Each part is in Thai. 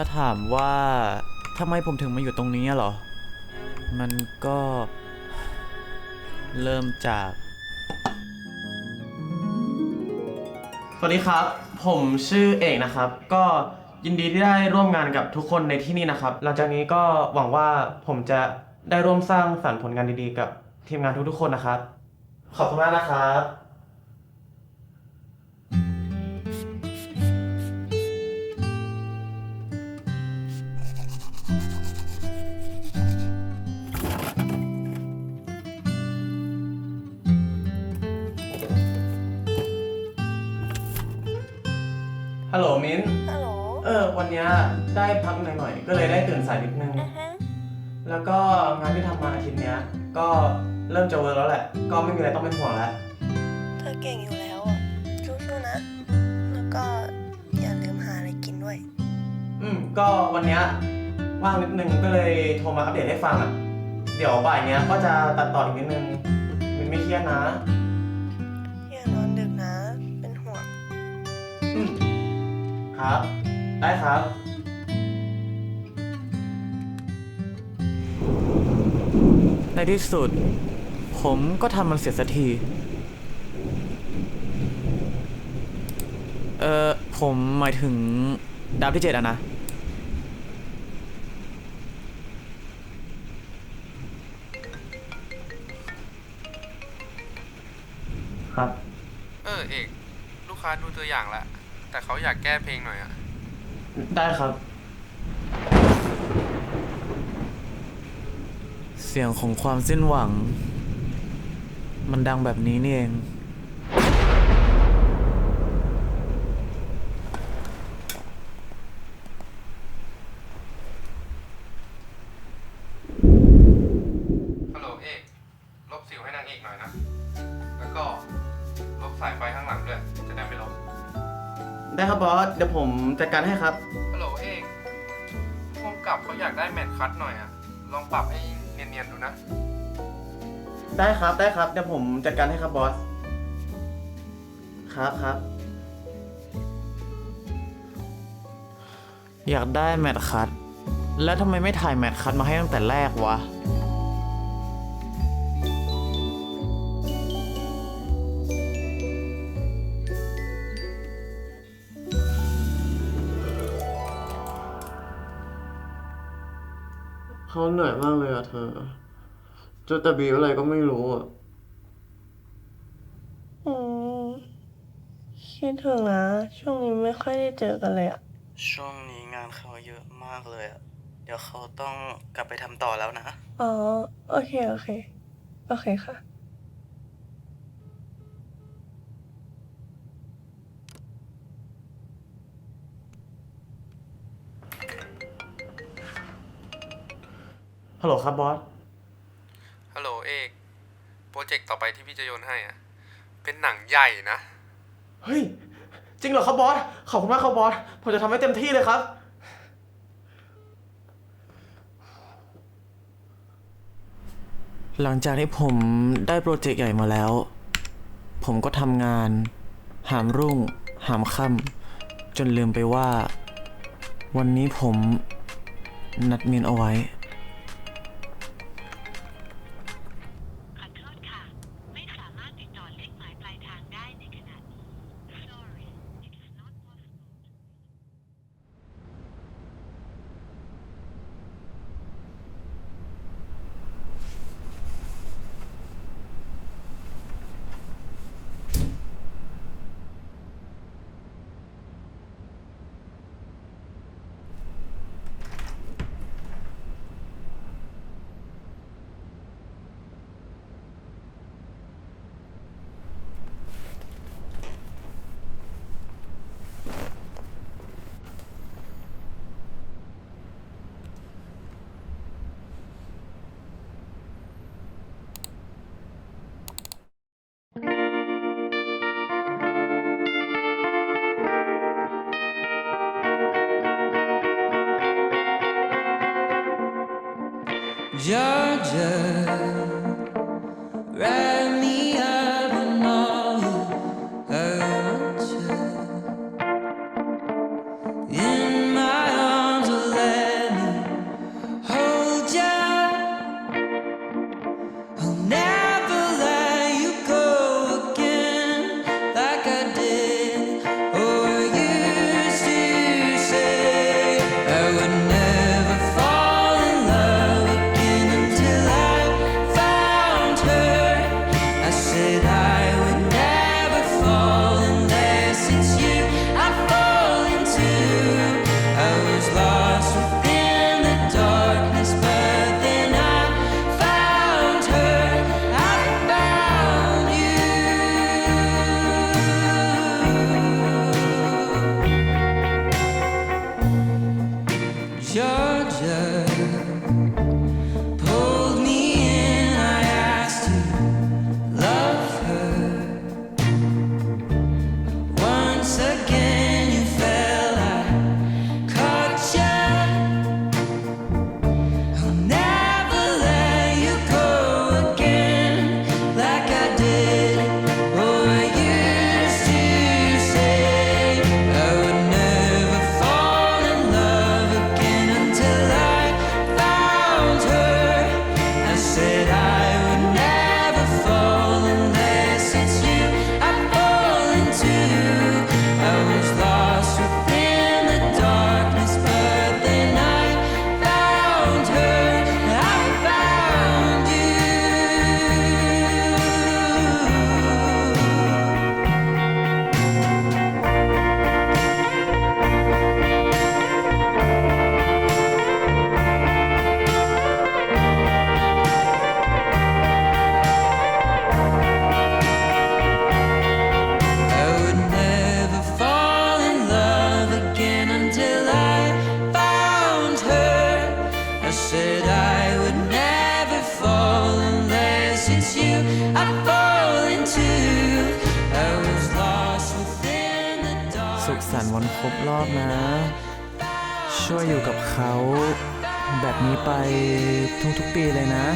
ถ้าถามว่าทำไมผมถึงมาอยู่ตรงนี้เหรอ มันก็เริ่มจาก สวัสดีครับ ผมชื่อเอกนะครับ ก็ยินดีที่ได้ร่วมงานกับทุกคนในที่นี่นะครับ หลังจากนี้ก็หวังว่าผมจะได้ร่วมสร้างสรรค์ผลงานดีๆ กับทีมงานทุกๆคนนะครับ ขอบคุณมากนะครับ มิ้น ฮัลโหลเออ วันเนี้ยได้พักหน่อยๆ ก็เลยได้ตื่นสายนิดนึง อือฮึแล้วก็งานที่ทำมาอาทิตย์เนี้ย ก็เริ่มจะเวิร์กแล้วแหละ ก็ไม่มีอะไรต้องเป็นห่วงแล้ว เธอเก่งอยู่แล้วอะสู้ๆนะ แล้วก็อย่าลืมหาอะไรกินด้วย อืม ก็วันเนี้ยว่างนิดนึงก็เลยโทรมาอัปเดตให้ฟังอะ เดี๋ยวบ่ายเนี้ยก็จะตัดต่ออีกนิดนึงมินไม่เครียดนะ ครับ ได้ครับ ในที่สุด ผมก็ทำมันเสร็จสักที เออผมหมายถึงดาวที่เจ็ดอะนะ ครับ เออเอก ลูกค้าดูตัวอย่างแล้ว แต่เขาอยากแก้เพลงหน่อยอะได้ครับ เสียงของความสิ้นหวัง มันดังแบบนี้นี่เอง ฮัลโหลเอกลบสิวให้นางเอกหน่อยนะ แล้วก็ลบสายไฟข้างหลังด้วย จะได้ไม่ลบ ได้ครับบอส เดี๋ยวผมจัดการให้ครับ ฮัลโหลเอกผู้กำกับเขาอยากได้แมทคัทหน่อยอะลองปรับให้เนียนๆดูนะ ได้ครับได้ครับ เดี๋ยวผมจัดการให้ครับบอส ครับครับ อยากได้แมทคัทแล้วทำไมไม่ถ่ายแมทคัทมาให้ตั้งแต่แรกวะ เขาเหนื่อยมากเลยอะเธอเจอแต่บีบอะไรก็ไม่รู้อะอืมคิดถึงนะ ช่วงนี้ไม่ค่อยได้เจอกันเลยอะช่วงนี้งานเขาเยอะมากเลยอะเดี๋ยวเขาต้องกลับไปทำต่อแล้วนะ อ๋อ โอเค โอเค โอเคค่ะ ฮัลโหลครับบอส ฮัลโหลเอกโปรเจกต์ต่อไปที่พี่จะโยนให้อะเป็นหนังใหญ่นะ เฮ้ย จริงเหรอครับบอส ขอบคุณมากครับบอส ผมจะทำให้เต็มที่เลยครับ หลังจากที่ผมได้โปรเจกต์ใหญ่มาแล้ว ผมก็ทำงาน หามรุ่ง หามค่ำจนลืมไปว่า วันนี้ผมนัดมินเอาไว้ สันวันครบรอบนะ ช่วยอยู่กับเขา แบบนี้ไปทุกๆปีเลยนะ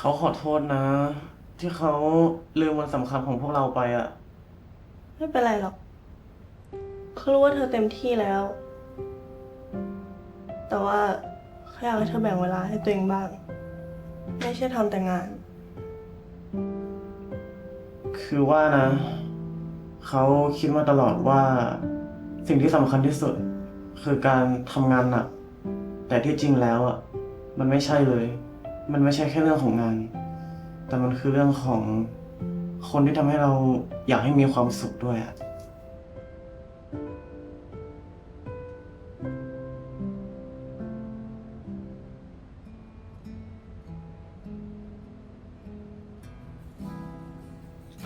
เขาขอโทษนะ ที่เขาลืมวันสำคัญของพวกเราไปอะไม่เป็นไรหรอกเขารู้ว่าเธอเต็มที่แล้ว แต่ว่าเขาอยากให้เธอแบ่งเวลาให้ตัวเองบ้าง ไม่ใช่ทำแต่งาน คือว่านะ เขาคิดมาตลอดว่า สิ่งที่สำคัญที่สุด คือการทำงานหนักแต่ที่จริงแล้วอะมันไม่ใช่เลย มันไม่ใช่แค่เรื่องของงาน แต่มันคือเรื่องของคนที่ทำให้เราอยากให้มีความสุขด้วยอะ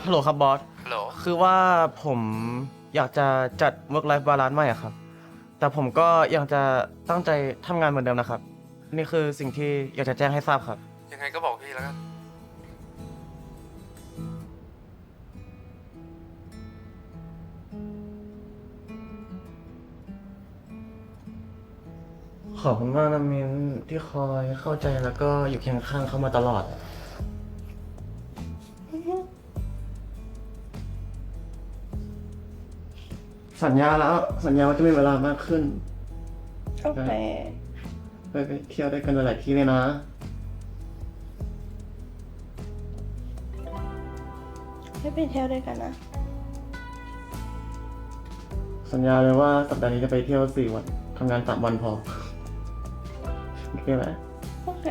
ฮัลโหลครับบอส ฮัลโหลคือว่าผมอยากจะจัด work life balance ใหม่อะครับ แต่ผมก็ยังจะตั้งใจทำงานเหมือนเดิมนะครับ นี่คือสิ่งที่อยากจะแจ้งให้ทราบครับ ยังไงก็บอกพี่แล้วกัน ขอบคุณมากนะมินที่คอยเข้าใจแล้วก็อยู่เคียงข้างเขามาตลอด สัญญาแล้ว สัญญาว่าจะมีเวลามากขึ้น โอเค ไปไปเที่ยวด้วยกันหลายที่เลยนะ ให้ไปเที่ยวด้วยกันนะ สัญญาเลยว่าสัปดาห์นี้จะไปเที่ยวสี่วันทำงานสามวันพอ โอเคไหมโอเค